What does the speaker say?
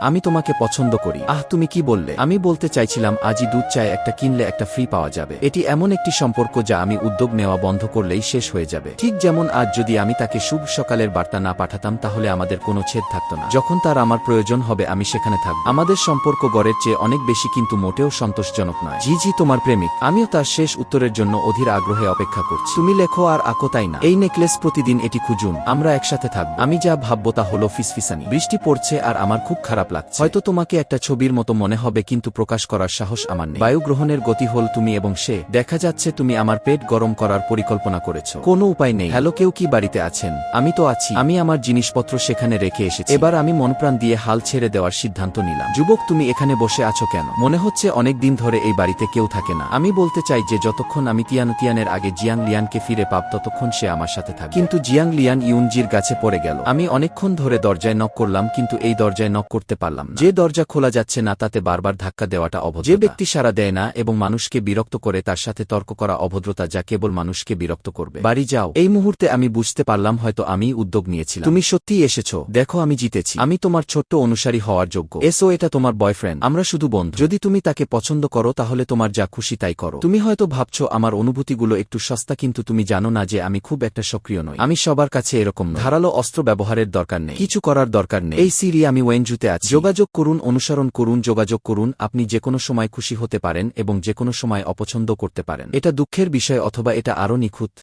আমি তোমাকে পছন্দ করি। আহ, তুমি কি বললে? আমি বলতে চাইছিলাম, আজই দুধ চায় একটা কিনলে একটা ফ্রি পাওয়া যাবে। এটি এমন একটি সম্পর্ক যা আমি উদ্যোগ নেওয়া বন্ধ করলেই শেষ হয়ে যাবে। ঠিক যেমন আজ যদি আমি তাকে শুভ সকালের বার্তা না পাঠাতাম, তাহলে আমাদের কোনো ছেদ থাকতো না। যখন তার আমার প্রয়োজন হবে, আমি সেখানে থাকব। আমাদের সম্পর্ক গড়ের চেয়ে অনেক বেশি কিন্তু মোটেও সন্তোষজনক নয়। জি জি, তোমার প্রেমিক। আমিও তার শেষ উত্তরের জন্য অধীর আগ্রহে অপেক্ষা করছি। তুমি লেখো আর আঁকো তাই না? এই নেকলেস প্রতিদিন এটি খুঁজুন। আমরা একসাথে থাকব। আমি যা ভাববো তা হলো ফিসফিসানি। বৃষ্টি পড়ছে আর আমার খুব খারাপ লাগছে। হয়তো তোমাকে একটা ছবির মতো মনে হবে, কিন্তু প্রকাশ করার সাহস আমার নেই। বায়ু গ্রহণের গতি হল তুমি এবং সে। দেখা যাচ্ছে তুমি আমার পেট গরম করার পরিকল্পনা করেছ। কোনো উপায় নেই। হ্যালো, কেউ কি বাড়িতে আছেন? আমি তো আছি। আমি আমার জিনিসপত্র সেখানে রেখে এসেছি। এবার আমি মনপ্রাণ দিয়ে হাল ছেড়ে দেওয়ার সিদ্ধান্ত নিলাম। যুবক, তুমি এখানে বসে আছো কেন? মনে হচ্ছে অনেক দিন ধরে এই বাড়িতে কেউ থাকে না। আমি বলতে চাই যে যতক্ষণ আমি তিয়ান তিয়ানের আগে জিয়াং লিয়ানকে ফিরে পাব, ততক্ষণ সে আমার সাথে থাকে কিন্তু জিয়াং লিয়ান ইউনজির গাছে পড়ে গেল। আমি অনেকক্ষণ ধরে দরজায় নক করলাম, কিন্তু এই দরজায় নক করতে পারলাম যে দরজা খোলা যাচ্ছে না, তাতে বারবার ধাক্কা দেওয়াটা অভদ্র যে ব্যক্তি সারা দেয় না এবং মানুষকে বিরক্ত করে, তার সাথে তর্ক করা অভদ্রতা যা কেবল মানুষকে বিরক্ত করবে। বাড়ি যাও। এই মুহূর্তে আমি বুঝতে পারলাম, হয়তো আমি উদ্যোগ নিয়েছিলাম। তুমি সত্যিই এসেছ। দেখো, আমি জিতেছি। আমি তোমার ছোট্ট অনুসারী হওয়ার যোগ্য। এসো, এটা তোমার বয়ফ্রেন্ড। আমরা শুধু বন্ধু। যদি তুমি তাকে পছন্দ করো, তাহলে তোমার যা খুশি তাই করো। তুমি হয়তো ভাবছ, আমার অনুভূতিগুলো একটু সস্তা, কিন্তু তুমি জানো না যে আমি খুব একটা সক্রিয় নই। আমি সবার কাছে এরকম ধারালো অস্ত্র ব্যবহারের দরকার নেই। কিছু করার দরকার নেই। এই সিরি আমি ওয়েনজুতে আছি। যোগাযোগ করুন, অনুসরণ করুন, যোগাযোগ করুন, আপনি যে কোনো সময় খুশি হতে পারেন এবং যে কোনো সময় অপছন্দ করতে পারেন। এটা দুঃখের বিষয় অথবা এটা আরও নিখুঁত।